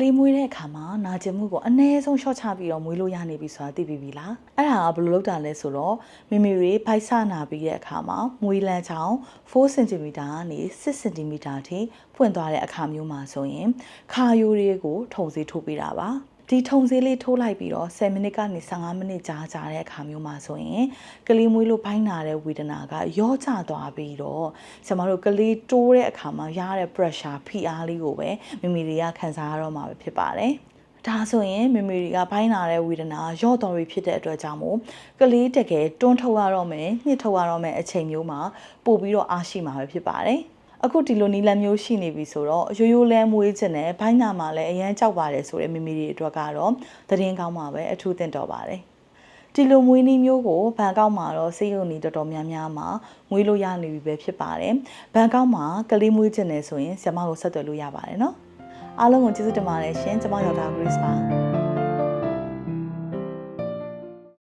လေးမွေးတဲ့အခါမှာနာကျင်မှုကိုအနည်းဆုံးရှော့ချပြီးတော့မွေးလို့ရနေပြီဆိုတာသိပြီးပြီလားအဲ့ဒါကဘယ်လိုလုပ်တာလဲဆိုတော့မိမိတွေဖိုက်ဆနာပြီးတဲ့အခါမှာမွေးလန်းချောင်း4 cm ကနေ6 cm ထိဖွင့်သွားတဲ့အခါမျိုးမှာဆိုရင်ခါယိုတွေကိုထုံစေးထိုးပေးတာပါ ဒီထုံစေးလေးထိုးလိုက်ပြီးတော့10မိနစ်ကနေ15မိနစ်ကြာကြာတဲ့အခါမျိုးမှာဆိုရင်ကလေးမွေးလို့ဖိုင်းနာတဲ့ဝေဒနာကရောကျသွားပြီးတော့ကျမတို့ကလေးတိုးတဲ့အခါမှာရတဲ့ pressure ဖိအားလေးကိုပဲမိမိတွေကခံစားရတော့မှာပဲဖြစ်ပါတယ်။ဒါဆိုရင်မိမိတွေကဘိုင်းနာတဲ့ဝေဒနာရော့တော်ပြီဖြစ်တဲ့အတွက်ကြောင့်မို့ကလေးတကယ်တွန်းထုတ်ရတော့မယ်ညှစ်ထုတ်ရတော့မယ်အချိန်မျိုးမှာပို့ပြီးတော့အားရှိမှာပဲဖြစ်ပါတယ်။ အခုဒီလိုနီလန်မျိုးရှိနေပြီဆိုတော့ရိုးရိုးလဲမွေးခြင်းနဲ့ဘိုင်းနာမှာလည်းအရန်ကြောက်ပါတယ်ဆိုတဲ့မိမိတွေအတွက်ကတော့သတင်းကောင်းပါပဲအထူးသင့်တော်ပါတယ်ဒီလိုမွေးနည်းမျိုးကိုဘန်ကောက်မှာတော့စေယုံနေတော်တော်များများမှာမွေးလို့ရနေပြီပဲဖြစ်ပါတယ်ဘန်ကောက်မှာကလေးမွေးခြင်းနဲ့ဆိုရင်ဆရာမကိုဆက်သွယ်လို့ရပါတယ်နော်အားလုံးကိုကျေးဇူးတင်ပါတယ်ရှင်ကျွန်မယောက်ျား Grace ပါ